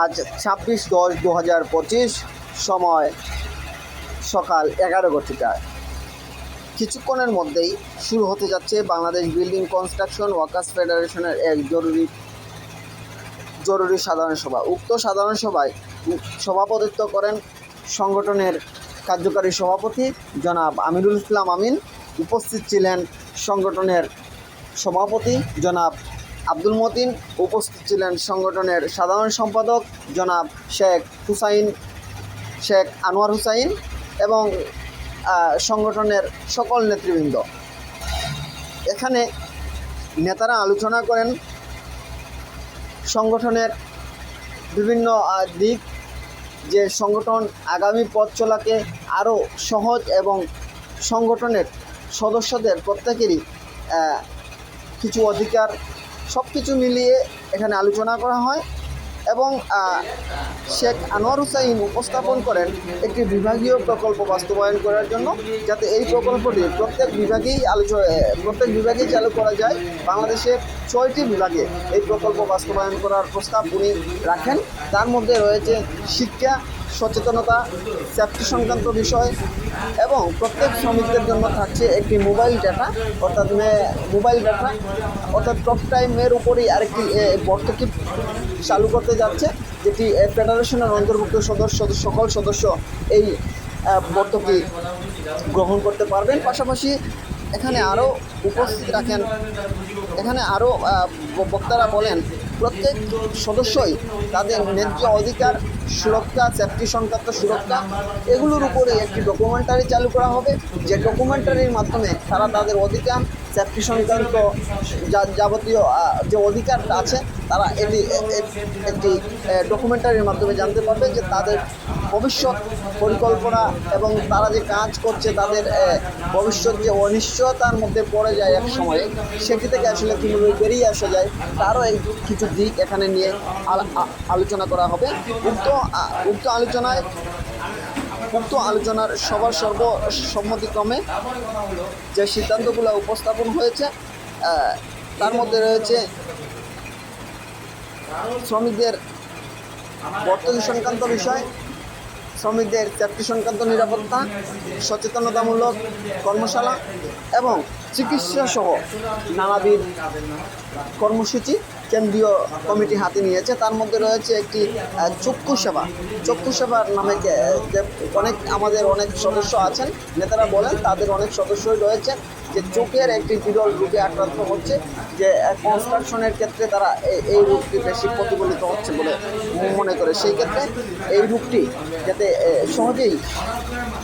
আজ ছাব্বিশ দশ দু হাজার পঁচিশ সময় সকাল এগারো ঘটিকায় কিছুক্ষণের মধ্যেই শুরু হতে যাচ্ছে বাংলাদেশ বিল্ডিং কনস্ট্রাকশন ওয়ার্কার্স ফেডারেশনের এক জরুরি জরুরি সাধারণ সভা। উক্ত সাধারণ সভায় সভাপতিত্ব করেন সংগঠনের কার্যকারী সভাপতি জনাব আমিরুল ইসলাম আমিন। উপস্থিত ছিলেন সংগঠনের সভাপতি জনাব আব্দুল মতিন উপস্থিত ছিলেন সংগঠনের সাধারণ সম্পাদক জনাব শেখ হুসাইন, শেখ আনোয়ার হুসাইন এবং সংগঠনের সকল নেতৃবৃন্দ। এখানে নেতারা আলোচনা করেন সংগঠনের বিভিন্ন দিক, যে সংগঠন আগামী পথ চলাকে আরও সহজ এবং সংগঠনের সদস্যদের প্রত্যেকেরই কিছু অধিকার সব কিছু মিলিয়ে এখানে আলোচনা করা হয় এবং শেখ আনোয়ার হুসাইন উপস্থাপন করেন একটি বিভাগীয় প্রকল্প বাস্তবায়ন করার জন্য যাতে এই প্রকল্পটি প্রত্যেক বিভাগেই আলোচনা প্রত্যেক বিভাগেই চালু করা যায়। বাংলাদেশের ছয়টি বিভাগে এই প্রকল্প বাস্তবায়ন করার প্রস্তাব উনি রাখেন। তার মধ্যে রয়েছে শিক্ষা সচেতনতা সেফটি সংক্রান্ত বিষয় এবং প্রত্যেক শ্রমিকদের জন্য থাকছে একটি মোবাইল ডাটা অর্থাৎ মোবাইল ডাটা অর্থাৎ টপ টাইমের উপরেই আরেকটি এ, ভর্তুকি চালু করতে যাচ্ছে যেটি ফেডারেশনের অন্তর্ভুক্ত সদস্য সকল সদস্য এই আহ, ভর্তুকি গ্রহণ করতে পারবেন। পাশাপাশি এখানে আরও উপস্থিত রাখেন এখানে আরও বক্তারা বলেন প্রত্যেক সদস্যই তাদের ন্যায্য অধিকার সুরক্ষা সেফটি সংক্রান্ত সুরক্ষা, এগুলোর উপরে একটি ডকুমেন্টারি চালু করা হবে। যে ডকুমেন্টারির মাধ্যমে তারা তাদের অধিকার সেফটি যা যাবতীয় যে অধিকারটা আছে, তারা এটি একটি ডকুমেন্টারির মাধ্যমে জানতে পারবে যে তাদের ভবিষ্যৎ পরিকল্পনা এবং তারা যে কাজ করছে, তাদের ভবিষ্যৎ যে অনিশ্চয়তার মধ্যে পড়ে যায় এক সময়ে, সেটি থেকে আসলে কীভাবে বেরিয়ে আসা যায়, তারও এই কিছু দিক এখানে নিয়ে আলোচনা করা হবে। উক্ত উক্ত আলোচনায় উক্ত আলোচনার সবার সর্বসম্মতিক্রমে যে সিদ্ধান্তগুলো উপস্থাপন হয়েছে তার মধ্যে রয়েছে শ্রমিকদের বর্তমান সংক্রান্ত বিষয়, শ্রমিকদের চাকরি সংক্রান্ত নিরাপত্তা, সচেতনতামূলক কর্মশালা এবং চিকিৎসা সহ নানাবিধ কর্মসূচি কেন্দ্রীয় কমিটি হাতে নিয়েছে। তার মধ্যে রয়েছে একটি চক্ষু সেবা। চক্ষু সেবার নামে অনেক, আমাদের অনেক সদস্য আছেন। নেতারা বলেন, তাদের অনেক সদস্যই রয়েছে যে চোখের একটি বিরল রোগে আক্রান্ত হচ্ছে, যে কনস্ট্রাকশনের ক্ষেত্রে তারা এই- রোগটি বেশি প্রতিফলিত হচ্ছে বলে মনে করে। সেই ক্ষেত্রে এই রোগটি যাতে সহজেই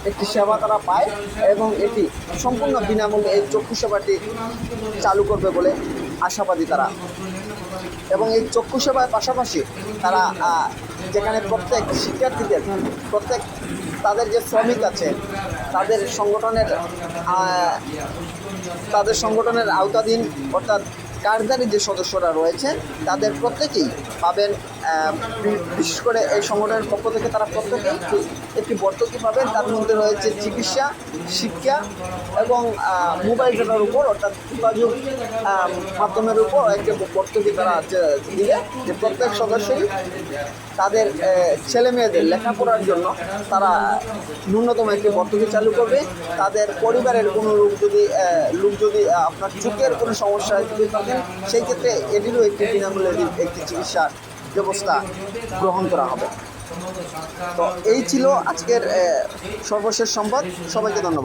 একটি সেবা তারা পায় এবং এটি সম্পূর্ণ বিনামূল্যে এই চক্ষু সেবাটি চালু করবে বলে আশাবাদী তারা। এবং এই চক্ষু সেবার পাশাপাশি তারা যেখানে প্রত্যেক শিক্ষার্থীদের, প্রত্যেক তাদের যে শ্রমিক আছে, তাদের সংগঠনের তাদের সংগঠনের আওতাধীন অর্থাৎ কার্যকারী যে সদস্যরা রয়েছে, তাদের প্রত্যেকেই পাবেন বিশেষ করে এই সংগঠনের পক্ষ থেকে তারা প্রত্যেকেই একটি ভর্তুকি পাবেন তার মধ্যে রয়েছে চিকিৎসা, শিক্ষা এবং মোবাইল ডেটার উপর অর্থাৎ যোগাযোগ মাধ্যমের উপর একটি ভর্তুকি তারা দিবে যে প্রত্যেক সদস্যই তাদের ছেলে মেয়েদের লেখাপড়ার জন্য তারা ন্যূনতম একটি ভর্তুকি চালু করবে। তাদের পরিবারের কোনো লোক যদি লোক যদি আপনার চোখের কোনো সমস্যায় যদি থাকেন সেই ক্ষেত্রে এটিরও একটি বিনামূল্যে একটি চিকিৎসার ব্যবস্থা গ্রহণ করা হবে। তো এই ছিল আজকের সর্বশেষ সম্পদ সবাইকে ধন্যবাদ।